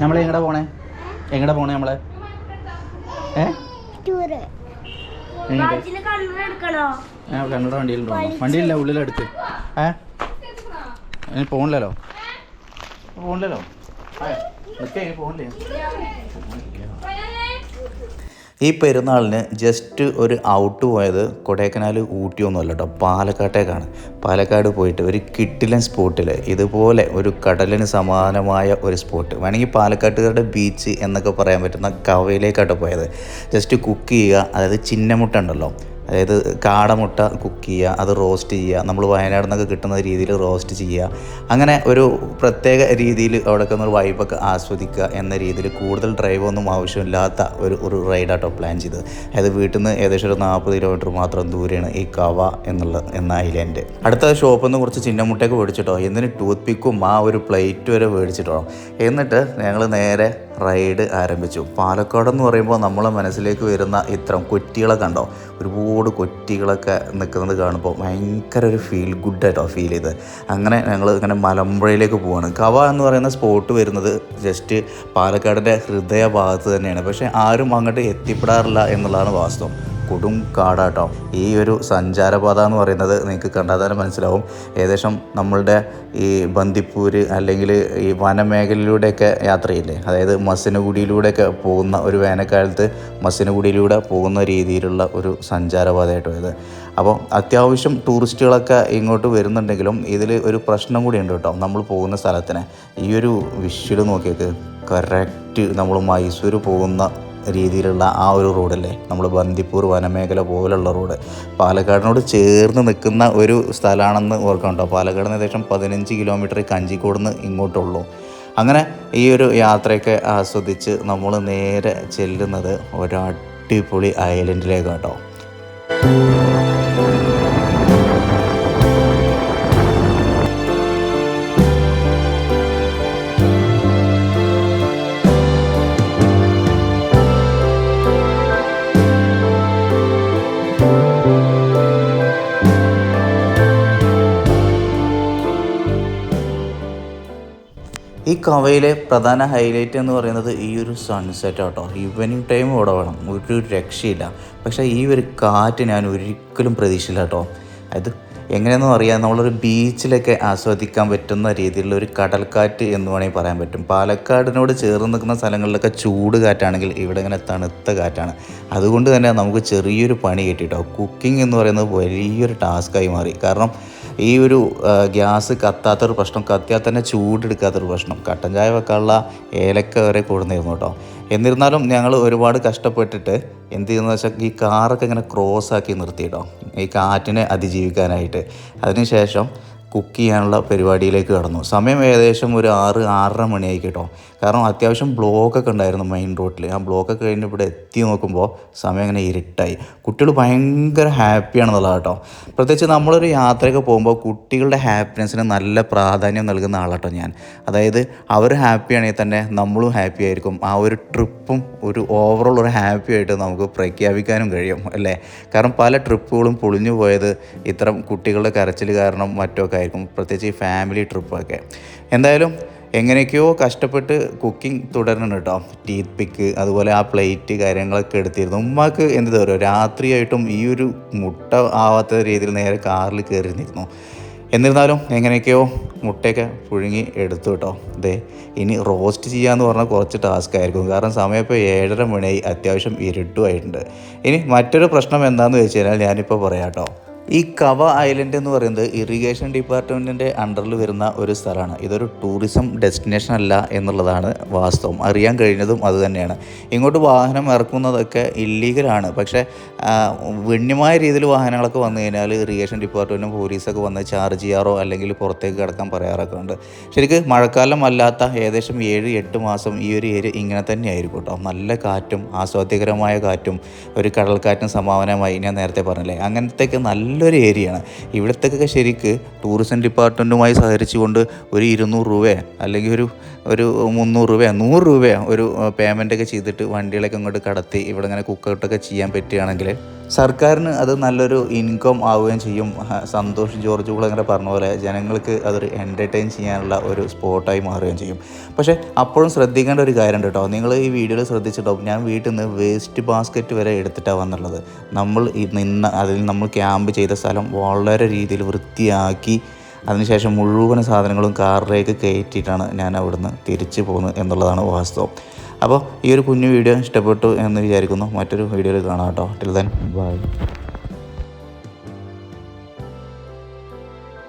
നമ്മൾ എങ്ങടെ പോണേ? എങ്ങടെ പോണേ നമ്മളെ? ഏ? കണ്ണട വണ്ടിയിലുണ്ടോ വണ്ടിയില്ല ഉള്ളിലെടുത്ത്. ഏ? ഇനി പോണില്ലല്ലോ? പോണില്ലല്ലോ? നിൽക്കേ പോണില്ലേ? ഈ പെരുന്നാളിന് ജസ്റ്റ് ഒരു ഔട്ട് പോയത് കൊടൈക്കനാൽ ഊട്ടിയൊന്നുമല്ല കേട്ടോ പാലക്കാട്ടേക്കാണ്. പാലക്കാട് പോയിട്ട് ഒരു കിട്ടിലൻ സ്പോട്ടിൽ ഇതുപോലെ ഒരു കടലിന് സമാനമായ ഒരു സ്പോട്ട്. വേണമെങ്കിൽ പാലക്കാട്ടുകാരുടെ ബീച്ച് എന്നൊക്കെ പറയാൻ പറ്റുന്ന കവയിലേക്കാട്ടോ പോയത്. ജസ്റ്റ് കുക്ക് ചെയ്യുക അതായത് ചിന്നമുട്ട ഉണ്ടല്ലോ. അതായത് കാടമുട്ട കുക്ക് ചെയ്യുക അത് റോസ്റ്റ് ചെയ്യുക നമ്മൾ വയനാട് നിന്നൊക്കെ കിട്ടുന്ന രീതിയിൽ റോസ്റ്റ് ചെയ്യുക. അങ്ങനെ ഒരു പ്രത്യേക രീതിയിൽ അവിടെയൊക്കെ ഒരു വൈബൊക്കെ ആസ്വദിക്കുക എന്ന രീതിയിൽ കൂടുതൽ ഡ്രൈവ് ഒന്നും ആവശ്യമില്ലാത്ത ഒരു ഒരു റൈഡാട്ടോ പ്ലാൻ ചെയ്തത്. അതായത് വീട്ടിൽ നിന്ന് ഏകദേശം ഒരു നാൽപ്പത് കിലോമീറ്റർ മാത്രം ദൂരെയാണ് ഈ കവ എന്നുള്ള എന്ന ഐലൻഡ് അടുത്ത ഷോപ്പിൽ നിന്ന് കുറച്ച് ചിന്നമുട്ടയൊക്കെ മേടിച്ചിട്ടോ. എന്തിന് ടൂത്ത് പിക്കും ആ ഒരു പ്ലേറ്റ് വരെ മേടിച്ചിട്ടോ. എന്നിട്ട് ഞങ്ങൾ നേരെ റൈഡ് ആരംഭിച്ചു. പാലക്കാട് എന്ന് പറയുമ്പോൾ നമ്മളെ മനസ്സിലേക്ക് വരുന്ന ഇത്തരം കൊറ്റികളെ കണ്ടോ? ഒരുപാട് കൊറ്റികളൊക്കെ നിൽക്കുന്നത് കാണുമ്പോൾ ഭയങ്കര ഒരു ഫീൽ ഗുഡായിട്ടോ ഫീൽ ചെയ്ത്. അങ്ങനെ ഞങ്ങൾ ഇങ്ങനെ മലമ്പുഴയിലേക്ക് പോവാണ്. കവ എന്ന് പറയുന്ന സ്പോട്ട് വരുന്നത് ജസ്റ്റ് പാലക്കാടിന്റെ ഹൃദയ ഭാഗത്ത് തന്നെയാണ്. പക്ഷേ ആരും അങ്ങോട്ട് എത്തിപ്പെടാറില്ല എന്നുള്ളതാണ് വാസ്തവം. കൊടും കാടാട്ടോ. ഈ ഒരു സഞ്ചാരപാത എന്ന് പറയുന്നത് നിങ്ങൾക്ക് കണ്ടാൽ തന്നെ മനസ്സിലാവും. ഏകദേശം നമ്മളുടെ ഈ ബന്ദിപ്പൂര് അല്ലെങ്കിൽ ഈ വനമേഖലയിലൂടെയൊക്കെ യാത്ര ചെയ്യില്ലേ അതായത് മസിനുകുടിയിലൂടെയൊക്കെ പോകുന്ന ഒരു വേനൽക്കാലത്ത് മസിനുകുടിയിലൂടെ പോകുന്ന രീതിയിലുള്ള ഒരു സഞ്ചാരപാതയായിട്ടോ ഇത്. അപ്പോൾ അത്യാവശ്യം ടൂറിസ്റ്റുകളൊക്കെ ഇങ്ങോട്ട് വരുന്നുണ്ടെങ്കിലും ഇതിൽ ഒരു പ്രശ്നം കൂടി ഉണ്ട് കേട്ടോ നമ്മൾ പോകുന്ന സ്ഥലത്തിന്. ഈ ഒരു വിഷ്വൽ നോക്കിയേക്ക്. കറക്റ്റ് നമ്മൾ മൈസൂർ പോകുന്ന രീതിയിലുള്ള ആ ഒരു റോഡല്ലേ? നമ്മൾ ബന്ദിപ്പൂർ വനമേഖല പോലുള്ള റോഡ്. പാലക്കാടിനോട് ചേർന്ന് നിൽക്കുന്ന ഒരു സ്ഥലമാണെന്ന് ഓർക്കണ്ടോ പാലക്കാട് ഏകദേശം പതിനഞ്ച് കിലോമീറ്റർ കഞ്ചിക്കോട് നിന്ന് ഇങ്ങോട്ടുള്ളൂ. അങ്ങനെ ഈ ഒരു യാത്രയൊക്കെ ആസ്വദിച്ച് നമ്മൾ നേരെ ചെല്ലുന്നത് ഒരു അടിപൊളി ഐലൻഡിലേക്കാട്ടോ. ഈ കവയിലെ പ്രധാന ഹൈലൈറ്റ് എന്ന് പറയുന്നത് ഈ ഒരു സൺസെറ്റ് ആട്ടോ. ഈവനിങ് ടൈം ഇവിടെ വേണം. ഒരു രക്ഷയില്ല. പക്ഷേ ഈ ഒരു കാറ്റ് ഞാൻ ഒരിക്കലും പ്രതീക്ഷയില്ല കേട്ടോ. അത് എങ്ങനെയെന്നും അറിയാം നമ്മളൊരു ബീച്ചിലൊക്കെ ആസ്വദിക്കാൻ പറ്റുന്ന രീതിയിലുള്ള ഒരു കടൽക്കാറ്റ് എന്ന് വേണമെങ്കിൽ പറയാൻ പറ്റും. പാലക്കാടിനോട് ചേർന്ന് നിൽക്കുന്ന സ്ഥലങ്ങളിലൊക്കെ ചൂട് കാറ്റാണെങ്കിൽ ഇവിടെ ഇങ്ങനെ തണുത്ത കാറ്റാണ്. അതുകൊണ്ട് തന്നെ നമുക്ക് ചെറിയൊരു പണി കിട്ടിയിട്ടോ കുക്കിംഗ് എന്ന് പറയുന്നത് വലിയൊരു ടാസ്ക്കായി മാറി. കാരണം ഈ ഒരു ഗ്യാസ് കത്താത്തൊരു പ്രശ്നം കത്തിയാൽ തന്നെ ചൂടെടുക്കാത്തൊരു പ്രശ്നം. കട്ടൻ ചായ വെക്കാനുള്ള ഏലക്ക വരെ കൂടുന്നിരുന്നു കേട്ടോ. എന്നിരുന്നാലും ഞങ്ങൾ ഒരുപാട് കഷ്ടപ്പെട്ടിട്ട് എന്ത് ചെയ്യുന്നത് വെച്ചാൽ ഈ കാറൊക്കെ ഇങ്ങനെ ക്രോസ് ആക്കി നിർത്തിയിട്ടോ ഈ കാറ്റിനെ അതിജീവിക്കാനായിട്ട്. അതിനുശേഷം കുക്ക് ചെയ്യാനുള്ള പരിപാടിയിലേക്ക് കടന്നു. സമയം ഏകദേശം ഒരു ആറ് ആറര മണിയായി കേട്ടോ. കാരണം അത്യാവശ്യം ബ്ലോക്കൊക്കെ ഉണ്ടായിരുന്നു മെയിൻ റോട്ടിൽ ആ ബ്ലോക്കൊക്കെ കഴിഞ്ഞ് ഇവിടെ എത്തി നോക്കുമ്പോൾ സമയം ഇങ്ങനെ ഇരുട്ടായി. കുട്ടികൾ ഭയങ്കര ഹാപ്പിയാണെന്നുള്ളത് കേട്ടോ. പ്രത്യേകിച്ച് നമ്മളൊരു യാത്രയൊക്കെ പോകുമ്പോൾ കുട്ടികളുടെ ഹാപ്പിനെസ്സിന് നല്ല പ്രാധാന്യം നൽകുന്ന ആളാട്ടോ ഞാൻ. അതായത് അവർ ഹാപ്പി ആണെങ്കിൽ തന്നെ നമ്മളും ഹാപ്പി ആയിരിക്കും. ആ ഒരു ട്രിപ്പും ഒരു ഓവറോൾ ഒരു ഹാപ്പി ആയിട്ട് നമുക്ക് പ്രഖ്യാപിക്കാനും കഴിയും അല്ലേ? കാരണം പല ട്രിപ്പുകളും പൊളിഞ്ഞു പോയത് ഇത്തരം കുട്ടികളുടെ കരച്ചിൽ കാരണം മറ്റൊക്കെ ആയിരിക്കും പ്രത്യേകിച്ച് ഈ ഫാമിലി ട്രിപ്പൊക്കെ എന്തായാലും എങ്ങനെയൊക്കെയോ കഷ്ടപ്പെട്ട് കുക്കിംഗ് തുടരണം കേട്ടോ ടീത്ത് പിക്ക് അതുപോലെ ആ പ്ലേറ്റ് കാര്യങ്ങളൊക്കെ എടുത്തിരുന്നു. ഉമ്മാക്ക് എന്ത് തരുമോ രാത്രിയായിട്ടും ഈ ഒരു മുട്ട ആവാത്ത രീതിയിൽ നേരെ കാറിൽ കയറിയിരുന്നിരുന്നു. എന്നിരുന്നാലും എങ്ങനെയൊക്കെയോ മുട്ടയൊക്കെ പുഴുങ്ങി എടുത്തു കേട്ടോ ദേ ഇനി റോസ്റ്റ് ചെയ്യാമെന്ന് പറഞ്ഞാൽ കുറച്ച് ടാസ്ക് ആയിരിക്കും. കാരണം സമയം ഇപ്പോൾ ഏഴര മണിയായി. അത്യാവശ്യം ഇരുട്ടുമായിട്ടുണ്ട്. ഇനി മറ്റൊരു പ്രശ്നം എന്താണെന്ന് വെച്ച് കഴിഞ്ഞാൽ ഞാനിപ്പോൾ പറയാം കേട്ടോ ഈ കവ ഐലൻഡ് എന്ന് പറയുന്നത് ഇറിഗേഷൻ ഡിപ്പാർട്ട്മെന്റിന്റെ അണ്ടറിൽ വരുന്ന ഒരു സ്ഥലമാണ്. ഇതൊരു ടൂറിസം ഡെസ്റ്റിനേഷൻ അല്ല എന്നുള്ളതാണ് വാസ്തവം. അറിയാൻ കഴിഞ്ഞതും അതുതന്നെയാണ് ഇങ്ങോട്ട് വാഹനം ഇറക്കുന്നതൊക്കെ ഇല്ലീഗലാണ് പക്ഷേ ഗണ്യമായ രീതിയിൽ വാഹനങ്ങളൊക്കെ വന്നു കഴിഞ്ഞാൽ ഇറിഗേഷൻ ഡിപ്പാർട്ട്മെന്റും പോലീസൊക്കെ വന്ന് ചാർജ് ചെയ്യാറോ അല്ലെങ്കിൽ പുറത്തേക്ക് കിടക്കാൻ പറയാറൊക്കെ ഉണ്ട്. ശരിക്കും മഴക്കാലം അല്ലാത്ത ഏകദേശം ഏഴ് എട്ട് മാസം ഈ ഒരു ഏരിയ ഇങ്ങനെ തന്നെ ആയിരിക്കും കേട്ടോ. നല്ല കാറ്റും ആസ്വാദ്യകരമായ കാറ്റും ഒരു കടൽക്കാറ്റും സമാനമായി ഞാൻ നേരത്തെ പറഞ്ഞില്ലേ. അങ്ങനത്തെയൊക്കെ നല്ലൊരു ഏരിയയാണ്. ഇവിടത്തേക്കൊക്കെ ശരിക്ക് ടൂറിസം ഡിപ്പാർട്ട്മെന്റുമായി സഹകരിച്ചുകൊണ്ട് ഒരു ഇരുന്നൂറ് രൂപയോ അല്ലെങ്കിൽ ഒരു ഒരു മുന്നൂറ് രൂപയോ നൂറ് രൂപയോ ഒരു പേയ്മെന്റൊക്കെ ചെയ്തിട്ട് വണ്ടികളൊക്കെ ഇങ്ങോട്ട് കടത്തി ഇവിടെ ഇങ്ങനെ കുക്കൗട്ടൊക്കെ ചെയ്യാൻ പറ്റുകയാണെങ്കിൽ സർക്കാരിന് അത് നല്ലൊരു ഇൻകം ആവുകയും ചെയ്യും. സന്തോഷ് ജോർജ് കുളങ്ങര പറഞ്ഞ പോലെ ജനങ്ങൾക്ക് അതൊരു എന്റർടൈൻ ചെയ്യാനുള്ള ഒരു സ്പോട്ടായി മാറുകയും ചെയ്യും. പക്ഷേ അപ്പോഴും ശ്രദ്ധിക്കേണ്ട ഒരു കാര്യമുണ്ട് കേട്ടോ. നിങ്ങൾ ഈ വീഡിയോയിൽ ശ്രദ്ധിച്ചിട്ടുണ്ടാവും. ഞാൻ വീട്ടിൽ നിന്ന് വേസ്റ്റ് ബാസ്ക്കറ്റ് വരെ എടുത്തിട്ടാണ് വന്നുള്ളത്. നമ്മൾ നിന്ന അതിൽ നമ്മൾ ക്യാമ്പ് ചെയ്ത സ്ഥലം വളരെ രീതിയിൽ വൃത്തിയാക്കി അതിനുശേഷം മുഴുവൻ സാധനങ്ങളും കാറിലേക്ക് കയറ്റിയിട്ടാണ് ഞാൻ അവിടുന്ന് തിരിച്ചു പോകുന്നത് എന്നുള്ളതാണ് വാസ്തവം. അപ്പോൾ ഈ ഒരു കുഞ്ഞു വീഡിയോ ഇഷ്ടപ്പെട്ടു എന്ന് വിചാരിക്കുന്നു. മറ്റൊരു വീഡിയോയിൽ കാണാം കേട്ടോ. Till then bye